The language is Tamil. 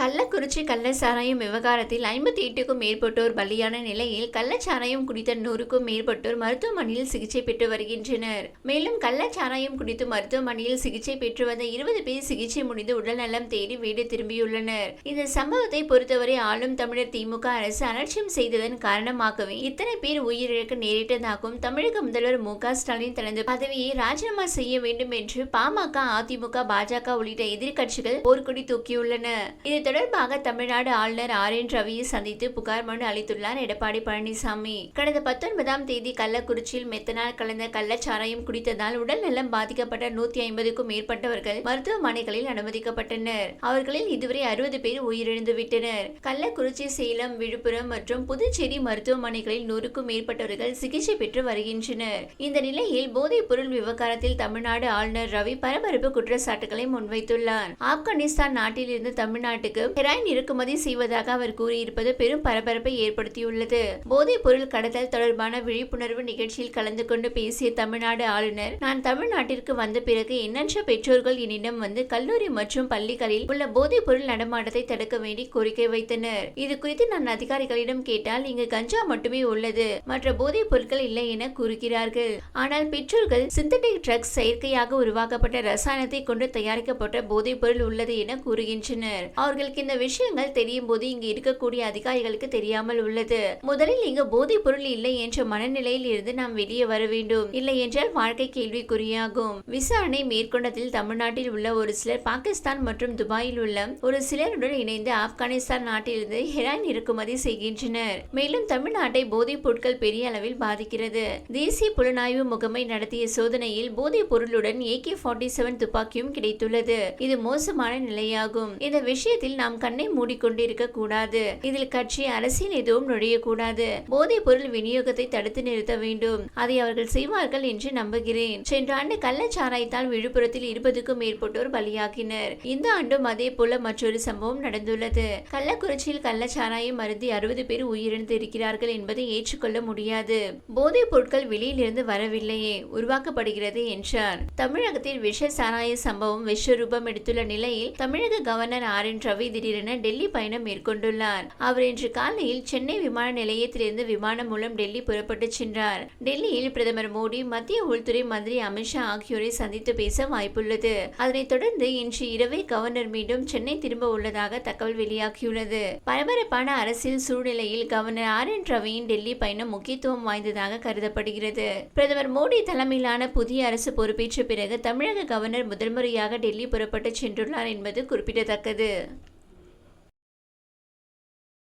கள்ளக்குறிச்சி கள்ளச்சாராயம் விவகாரத்தில் ஐம்பத்தி எட்டுக்கும் மேற்பட்டோர் பலியான நிலையில் கள்ளச்சாராயம் குடித்த நூறுக்கும் மேற்பட்டோர் மருத்துவமனையில் சிகிச்சை பெற்று வருகின்றனர். மேலும் கள்ளச்சாராயம் குடித்து மருத்துவமனையில் சிகிச்சை பெற்று வந்த இருபது பேர் சிகிச்சை முடிந்து உடல்நலம் தேடி வீடு திரும்பியுள்ளனர். இந்த சம்பவத்தை பொறுத்தவரை ஆளும் தமிழர் திமுக அரசு அலட்சியம் செய்ததன் காரணமாகவே இத்தனை பேர் உயிரிழக்க நேரிட்டதாகவும் தமிழக முதல்வர் மு க ஸ்டாலின் தனது பதவியை ராஜினாமா செய்ய வேண்டும் என்று பாமக அதிமுக பாஜக உள்ளிட்ட எதிர்க்கட்சிகள் போர்க்குடி தூக்கியுள்ளன. இது தொடர்பாக தமிழ்நாடு ஆளுநர் ஆர் என் ரவியை சந்தித்து புகார் மனு அளித்துள்ளார். எடப்பாடி பழனிசாமி கடந்த பத்தொன்பதாம் தேதி கள்ளக்குறிச்சியில் மெத்தனால் கலந்த கள்ளச்சாராயம் குடித்ததால் உடல் நலம் பாதிக்கப்பட்ட நூத்தி ஐம்பதுக்கும் மேற்பட்டவர்கள் மருத்துவமனைகளில் அனுமதிக்கப்பட்டனர். அவர்களில் இதுவரை அறுபது பேர் உயிரிழந்து விட்டனர். கள்ளக்குறிச்சி சேலம் விழுப்புரம் மற்றும் புதுச்சேரி மருத்துவமனைகளில் நூறுக்கும் மேற்பட்டவர்கள் சிகிச்சை பெற்று வருகின்றனர். இந்த நிலையில் போதைப் பொருள் விவகாரத்தில் தமிழ்நாடு ஆளுநர் ரவி பரபரப்பு குற்றச்சாட்டுகளை முன்வைத்துள்ளார். ஆப்கானிஸ்தான் நாட்டிலிருந்து தமிழ்நாட்டுக்கு ஹெராயின் இறக்குமதி செய்வதாக அவர் கூறியிருப்பது பெரும் பரபரப்பை ஏற்படுத்தியுள்ளது. போதைப் பொருள் கடத்தல் தொடர்பான விழிப்புணர்வு நிகழ்ச்சியில் கலந்து கொண்டு பேசிய தமிழ்நாடு ஆளுநர் நான் தமிழ்நாட்டிற்கு வந்த பிறகு எண்ணற்ற பெற்றோர்கள் என்னிடம் வந்து கல்லூரி மற்றும் பள்ளிகளில் உள்ள போதைப் பொருள் நடமாட்டத்தை தடுக்க வேண்டி கோரிக்கை வைத்தனர். இது குறித்து நான் அதிகாரிகளிடம் கேட்டால் இங்கு கஞ்சா மட்டுமே உள்ளது மற்ற போதைப் பொருட்கள் இல்லை என கூறுகிறார்கள். ஆனால் பெற்றோர்கள் சிந்தட்டிக் ட்ரக்ஸ் செயற்கையாக உருவாக்கப்பட்ட ரசாயனத்தை கொண்டு தயாரிக்கப்பட்ட போதைப் பொருள் உள்ளது என கூறுகின்றனர். அவர்கள் அவர்களுக்கு இந்த விஷயங்கள் தெரியும் போது இங்கு இருக்கக்கூடிய அதிகாரிகளுக்கு தெரியாமல் உள்ளது. முதலில் இங்கு போதைப் பொருள் இல்லை என்ற மனநிலையில் இருந்து நாம் வெளியே வர வேண்டும். இல்லை என்றால் வாழ்க்கை கேள்விக்குறியாகும். விசாரணை மேற்கொண்டதில் தமிழ்நாட்டில் உள்ள ஒரு சிலர் பாகிஸ்தான் மற்றும் துபாயில் உள்ள ஒரு சிலருடன் இணைந்து ஆப்கானிஸ்தான் நாட்டிலிருந்து ஹெராயின் இறக்குமதி செய்கின்றனர். மேலும் தமிழ்நாட்டை போதைப் பொருட்கள் பெரிய அளவில் பாதிக்கிறது. தேசிய புலனாய்வு முகமை நடத்திய சோதனையில் போதைப் பொருளுடன் ஏகே ஃபார்ட்டி செவன் துப்பாக்கியும் கிடைத்துள்ளது. இது மோசமான நிலையாகும். இந்த விஷயத்தில் நாம் கண்ணை மூடிக்கொண்டிருக்க கூடாது. இதில் கட்சி அரசியல் எதுவும் நுழையக்கூடாது. போதைப் பொருள் விநியோகத்தை தடுத்து நிறுத்த வேண்டும். அதை அவர்கள் செய்வார்கள் என்று நம்புகிறேன். சென்ற ஆண்டு கள்ளச்சாராயத்தால் விழுப்புரத்தில் இருபதுக்கும் மேற்பட்டோர் பலியாகினர். இந்த ஆண்டும் அதே போல மற்றொரு சம்பவம் நடந்துள்ளது. கள்ளக்குறிச்சியில் கள்ளச்சாராயம் மருந்தி அறுபது பேர் உயிரிழந்து இருக்கிறார்கள் என்பதை ஏற்றுக்கொள்ள முடியாது. போதைப் பொருட்கள் வெளியிலிருந்து வரவில்லையே உருவாக்கப்படுகிறது என்றார். தமிழகத்தில் விஷ சாராய சம்பவம் விஸ்வரூபம் எடுத்துள்ள நிலையில் தமிழக கவர்னர் ஆர் என் ரவி திடீரென டெல்லி பயணம் மேற்கொண்டுள்ளார். அவர் இன்று காலையில் சென்னை விமான நிலையத்திலிருந்து விமானம் மூலம் டெல்லி புறப்பட்டு சென்றார். டெல்லியில் பிரதமர் மோடி மத்திய உள்துறை மந்திரி அமித்ஷா ஆகியோரை சந்தித்து பேச வாய்ப்புள்ளது. அதனைத் தொடர்ந்து இன்று இரவே கவர்னர் மீண்டும் சென்னை திரும்ப உள்ளதாக தகவல் வெளியாகியுள்ளது. பரபரப்பான அரசியல் சூழ்நிலையில் கவர்னர் ஆர். என். ரவியின் டெல்லி பயணம் முக்கியத்துவம் வாய்ந்ததாக கருதப்படுகிறது. பிரதமர் மோடி தலைமையிலான புதிய அரசு பொறுப்பேற்ற பிறகு தமிழக கவர்னர் முதல்முறையாக டெல்லி புறப்பட்டு சென்றுள்ளார் என்பது குறிப்பிடத்தக்கது.